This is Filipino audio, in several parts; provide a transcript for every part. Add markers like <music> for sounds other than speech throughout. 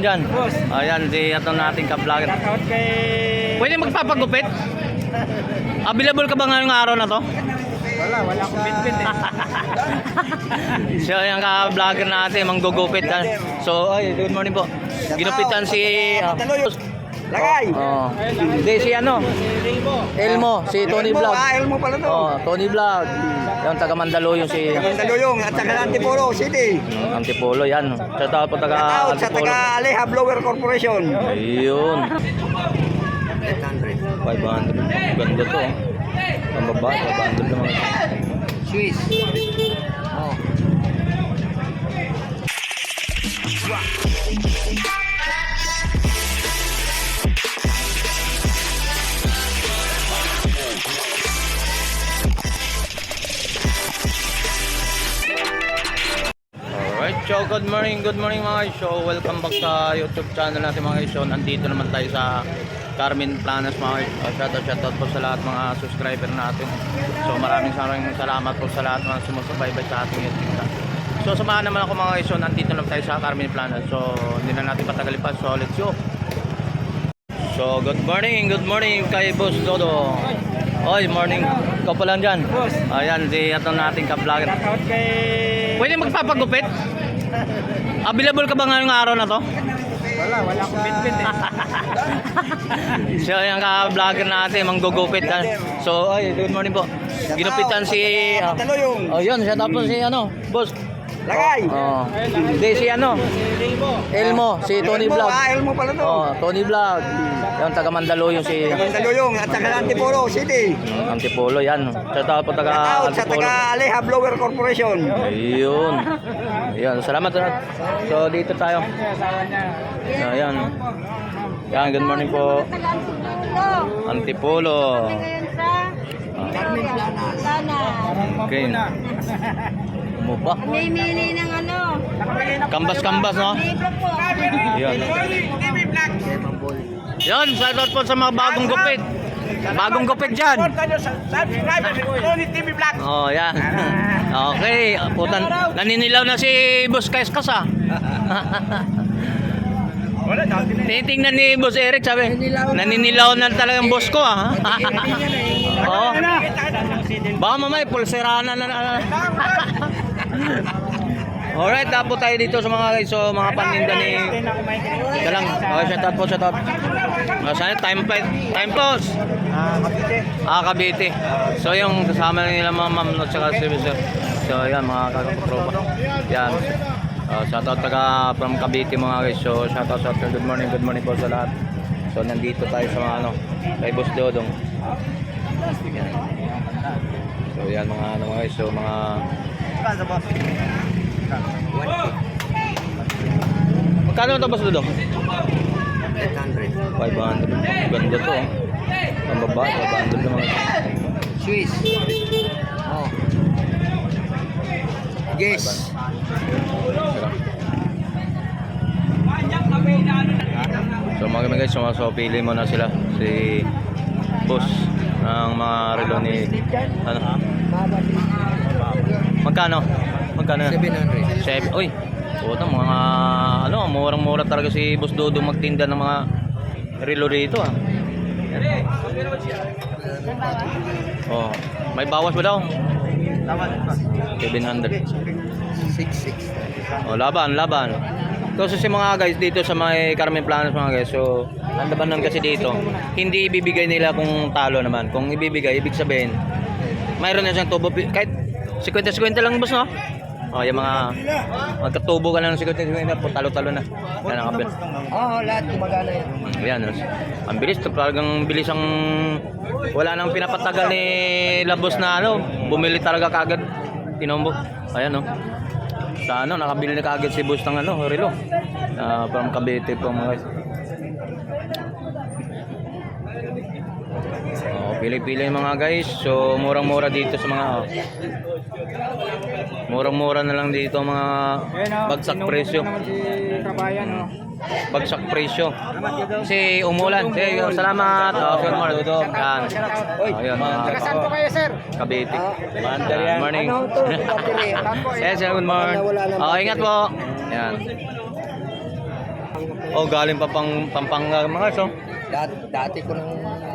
Diyan. Ayan, si ito nating ka-vlogger. Pwede magpapagupit? Available ka ba ngayong araw na to? Wala, wala akong bitbit eh. <laughs> So, yung ka-vlogger natin, manggugupit. So, ay, good morning po. Ginupitan si... ah, Lagay! Oh. Hindi, si ano? Elmo, si Tony Elmo, Vlog. ah, Elmo pala to. Oh, Tony Vlog. Yung taga Mandaluyong si Mandaluyong at saka Antipolo City. mm, Antipolo, yan. Sa tao po taga Shoutout sa Antipolo. taga Aleha Blower Corporation. Ayun. 800. 500. Ganda to. oh. Ang baba, 500 naman. Swiss. Good morning, good morning mga. So welcome back sa YouTube channel natin mga. So nandito naman tayo sa Carmen Planas mga guys. Uh, shoutout, shoutout po sa lahat mga subscriber natin. So maraming maraming salamat po sa lahat mga sumusubaybay sa ating YouTube channel. So samahan naman ako mga. So nandito naman tayo sa Carmen Planas. So hindi na natin patagalin pa. So let's go. So good morning, good morning kay Boss Dodo. Oy, morning. Ikaw pa lang dyan. Boss. Ayan, si ito nating ka-vlogger. Pwede magpapagupit? Available ka ba ngayong araw na to? Wala, wala akong bitbit eh. <laughs> So yung ka-vlogger natin, manggugupit. ha. So, ay, good morning po. Ginupitan si... Mandaluyong. oh, yun, siya tapos si ano, boss. Lagay! Oh. Hindi, si ano, Elmo, si Tony Elmo, Vlog. ah, Elmo pala to. Oh, Tony Vlog. Yung taga Mandaluyong si Mandaluyong at saka Antipolo City. Antipolo, yan. Siya tapos taga Shoutout sa Antipolo. taga Aleha Blower Corporation. Ayun. Ayun, salamat salamat. So dito tayo. So, ayan. Yan, good morning po. Antipolo. Okay. Mo ba? Mimili ng ano? Kambas-kambas, no? Libro po. Ayun. Yan, shoutout po sa mga bagong gupit. Bagong gupit dyan. Tony TV Vlog. Oh, yan. Okay, putan. Naninilaw na si Boss Kaiskas ah. Tinitingnan ni Boss Eric, sabi, naninilaw na talagang boss ko ah. Oo. Baka mamaya, pulserana na na. <laughs> Alright, tapo tayo dito sa mga guys, so mga paninda ni... Ika lang, okay, shout out po, shout out. Uh, sana time pa, time pause. Ah, Cavite. Ah, Cavite. So yung kasama nila mga ma'am at saka si Mr. So yan mga kakatropa. Yan. Uh, shout out taga from Cavite mga guys. So shout out, shout out. Good morning, good morning po sa lahat. So nandito tayo sa mga ano, kay Boss Dodong. Yan. So yan mga ano mga guys. So mga Kasa boss. Magkano ito Boss Dodong? 800. 500. Ganda to. oh. Ang baba, 500 naman. Swiss. Oh. Yes. So mga kami guys, so, so pili mo na sila si boss ng mga relo ni ano? Magkano? Magkano? 700. Seven. Uy. Puta mga ano, murang-mura talaga si Boss Dodo magtinda ng mga relo rito ah. Oh, may bawas ba daw? 700. 66. Oh, laban, laban. Kasi si mga guys dito sa mga Carmen Planas mga guys, so ang laban lang kasi dito, hindi ibibigay nila kung talo naman. Kung ibibigay, ibig sabihin, mayroon na siyang tubo, kahit 50-50 lang boss no? Oh, yung mga magkatubo ka lang ng 50-50 po, talo-talo na. Yan ang kabit. Oo, lahat gumagana yan. Ayan, no? ang bilis, talagang bilis ang wala nang pinapatagal ni Labos na ano, bumili talaga kagad. Tinombo. Ayan, no? Sa ano, nakabili na kagad si Boss ng ano, relo. Uh, from Cavite po mga guys. Oh, pili-pili mga guys. So, murang-mura dito sa mga oh. Murang-mura na lang dito mga bagsak presyo. naman si Kabayan, oh. Bagsak presyo. Kasi umulan. Hey, salamat. Oh, good morning. Yan. Oh, yun, Saan po kayo, sir? Cavite. Mandar Good morning. Ano. <laughs> Yes, sir, good morning. Oh, ingat po. Yan. Oh, galing pa pang Pampanga mga guys, oh. Dati, ko nung...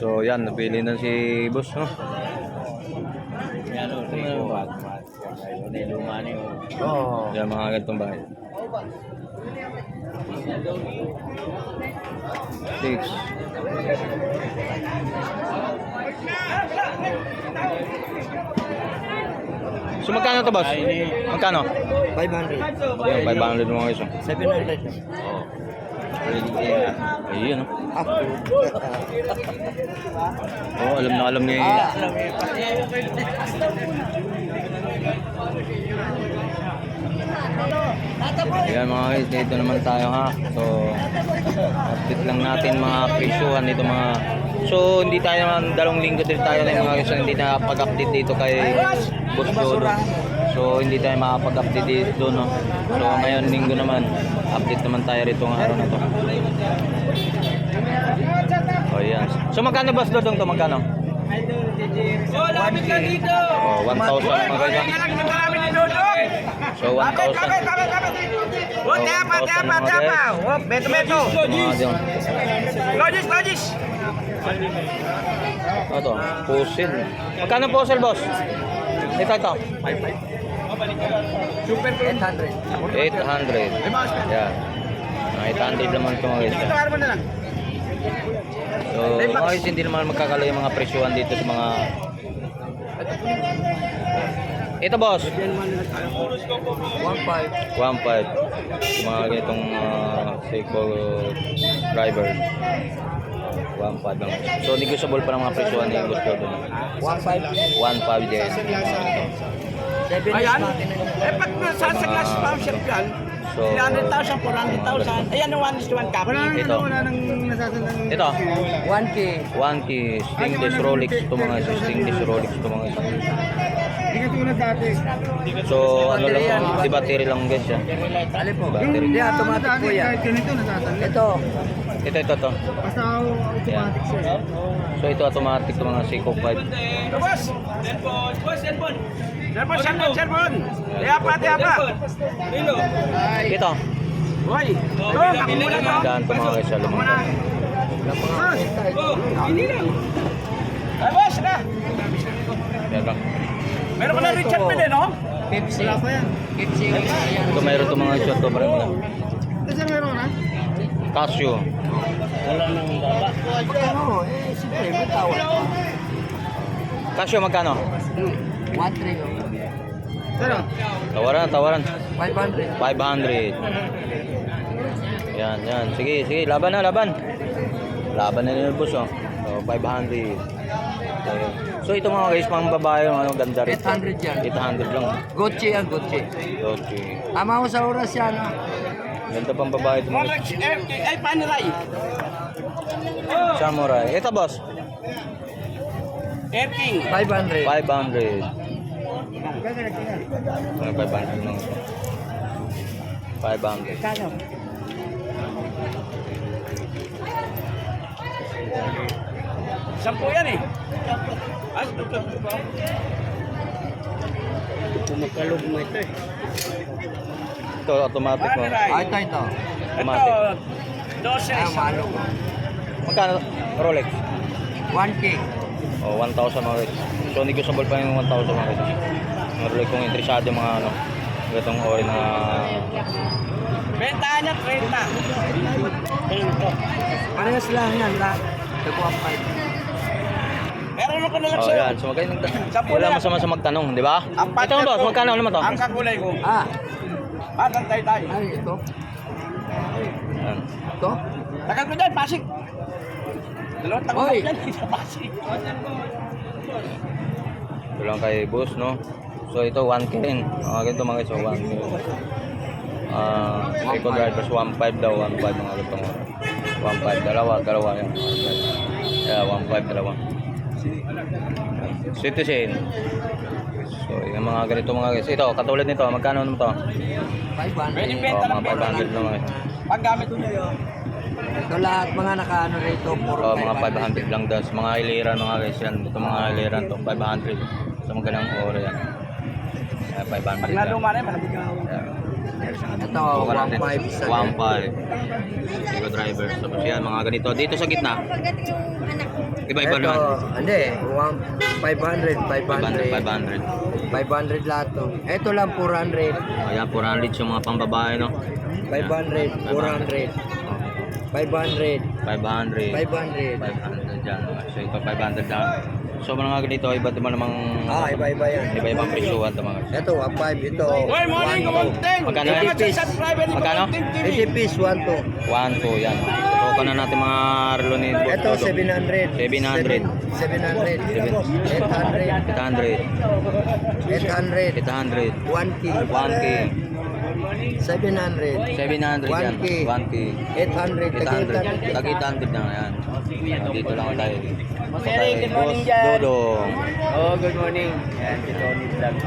So, yan, napili na si boss, no? Yan o, Rico. Nilumani o. Oo. Yan, mga ganitong bahay. Six. So, magkano to, boss? Magkano? 500. Yan, 500 mga guys, oh. 700. Ayun. Ah. Oh, alam na alam niya. Ah. Ayan mga guys, dito naman tayo ha. So, update lang natin mga presyuhan dito mga So, hindi tayo naman dalawang linggo din tayo na mga guys, so, hindi na pag-update dito kay Boss. So, hindi tayo makapag-update dito, no. So, ngayon linggo naman, update naman tayo rito ng araw na to. Oh, yan. So, magkano Boss Lolo to? Magkano? Oh, lapit ka dito! Oh, 1,000 mga Dodong! So, Kapit, 1,000. kapit, kapit, kapit! Oh, tepa, 1,000 tepa, mga tepa! guys. Oh, beto, beto! Logis, logis! Ito, puzzle. Magkano puzzle, boss? Ito, ito. Super 800. 800. Yan. Mga 800 naman ito mga guys. So, mga guys, hindi naman magkakalo yung mga presyuhan dito sa mga... Ito, boss. 1.5. 1.5. Yung mga ganitong uh, Seiko driver. 1.5 lang. So, negotiable pa ng mga presyuhan ni Boss Jordan. 1.5. 1.5 din. 7 Ayan. Eh, pag nasa sa glass Mga- voucher yan, So, 300,000, 400,000. Ayan, yung 1 is to 1 copy. Ito. Ito. 1K. 1 key stainless Rolex ito mga. Stainless Rolex ito mga isa. So, ano lang po, di battery lang guys ya. Alin po? Battery. Hindi, automatic po yan. Ito. Ito, ito, ito. Yan. So, ito automatic ito mga Seiko 5. Boss! Cellphone, boss, cellphone! Cellphone, cellphone, cellphone! Tepa, tepa! Ito. Hoy! Ito, kakumula to! Daan ito mga guys. Alam mo. Oh, hindi lang! Ay, boss, na! Yan lang. Meron ka na Richard Mille, no? Pepsi. Wala pa yan. Pepsi. Ito mayroon ito mga shot to. Parang wala. Casio. Magkano? Eh, siyempre, may tawad pa. Casio magkano? 1.3 oh. Tawaran, tawaran. 500. 500. Yan, yan. Sige, sige. Laban na, laban. Laban na nila boss, oh. So, 500. So, ito mga guys, mga babae, mga ganda rin. 800 yan. 800 lang. Gucci yan, Gucci. Okay. Tama ko sa oras yan. ah. Ganda pang babae ito mga Rolex, eh, ay, Panerai. samurai. Ito boss, Air King. 500. 500. Mga 500 lang ito. 500. Kano? Sampo yan eh. Ay, Kumakalog mo ito eh. Ito automatic mo. Panerai. Ah, ito, ito. Automatic. Ito, 12 Ah, isang malo. Magkano Rolex? 1K. Oh, 1,000 mga guys. So negotiable pa yung 1,000 mga guys. Mga Rolex kung interesado yung mga ano, itong ori na Bentahan niya 30. Parehas lang yan. Lahat. Dagwa 5. Meron ako na lang Oh, sa'yo. yan. So magkano Sampu wala na lang. masama sa magtanong, di ba? Ito partner boss, ko- magkano naman to? Ang kakulay ko. Ah, At ang tay-tay. ay, ito. Yan. Ito. Tagal ko dyan, Pasig. Dalawang taon Hoy. ko dyan, sa Pasig. Ito lang kay boss, no? So ito 1K rin. Mga ganito mga guys, so 1K. Ah, uh, Seiko drivers 1.5 daw, 1.5 mga ganito. 1.5, dalawa, dalawa yan. Yeah, 1.5, dalawa. Citizen. So, yung mga ganito mga guys. Ito, katulad nito, magkano naman to? 500. Oh, mga 500 lang guys. Pag gamit ko yun. Ito lahat mga nakaano rito. Puro Oh, mga 500 lang daw. Mga iliran mga guys yan. Ito mga iliran to, 500. Sa mga ganang ore yan. Yeah, 500 Pag lang. naluma na yun, malapit ka. Ito, Buka natin. 1.5 isa. 1.5. Eco driver. Tapos yan, mga ganito. Dito sa gitna, Pagdating yung anak ko. Iba-iba Ito, naman. hindi, one- 500, 500, 500. 500. 500 lahat to. Ito lang 400. Ayan, 400 yung mga pambabae, no? 500, 400, 500, 500. 500. 500 dyan. So, ito 500 lang. So, mga ganito, iba't iba namang... Ah, iba-iba yan. Iba-ibang presyuhan ito, mga Ito, 1.5. Ito, Good morning, 1.2. kumunting. Magkano? Salamat sa 80 subscriber ni Magkano? Kumunting TV. 80 piece, 1.2. 1, 2, yan. Tutukan na natin mga relo ni Boss Ito, Dodo. 700. 700. 700. 800. 800. 800. 800. 1K. 1K. 700. 700 yan. 1K. 1K. 800. 800. Tag 800 na yan. Dito lang tayo. Boss Dodong. Oh, good morning. Yan, si Tony Vlog.